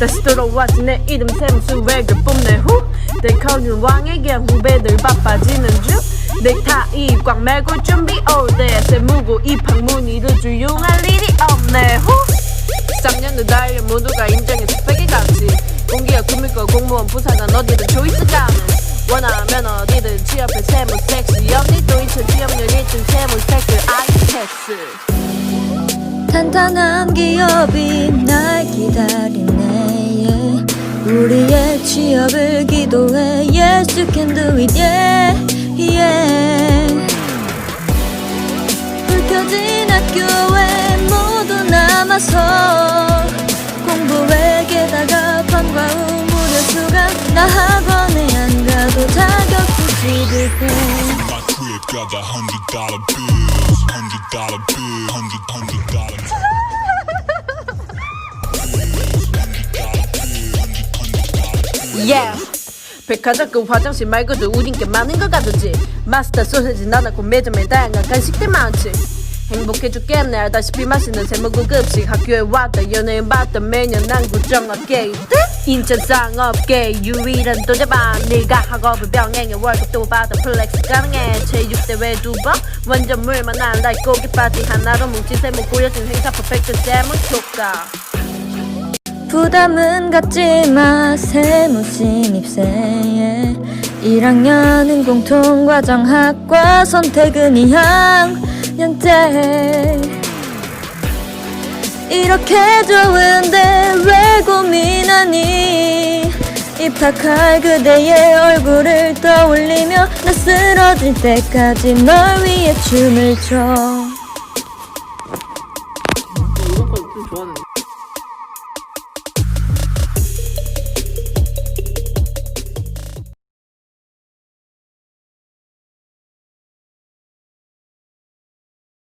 왔지 내 이름 세무수 외교 뽐내? 후? 대커는 왕에게 후배들 바빠지는 중. 넥타이 꽉 매고 준비 올때 세무고 이 방문이를 주용할 일이 없네. 후? 쌍년도 달려 모두가 인정해 스펙이 같이 공기업 금융과 공무원 부사관 어디든 초이스 가는. 원하면 어디든 취업해 세무 섹시 언니도 인천 취업률 1등 세무 섹스. 아이텍스. 탄탄한 기업이 날 yeah. 우리의 취업을 기도해 Yes you can do it yeah yeah 불 켜진 학교에 모두 남아서 공부에 게다가 방과 후 무료 휴가 나 학원에 안 가도 My crib got the hundred dollar bills, hundred dollar bill, hundred hundred dollar. Yeah. 백화점 그 화장실 말고도 우린 게 많은 것 같았지. 마스터 소세지 나눠고 매점에 다양한 간식들 많지. 행복해 죽겠네 알다시피 맛있는 세무고 급식 학교에 왔다. 연예인 봤다. 매년 난 구정업계 인천 상업계 유일한 도제반 네가 학업을 병행해 월급도 받아. 플렉스 가능해. 체육대회 두번. 완전 물만한 라이 고기 파티 하나로 뭉친 세무 보여준 행사 퍼펙트 세무 효과 부담은 갖지 마. 세무 신입생에 1학년은 공통과정 학과 선택은 2학년 때 이렇게 좋은데 왜 고민하니? 입학할 그대의 얼굴을 떠올리며 나 쓰러질 때까지 널 위해 춤을 춰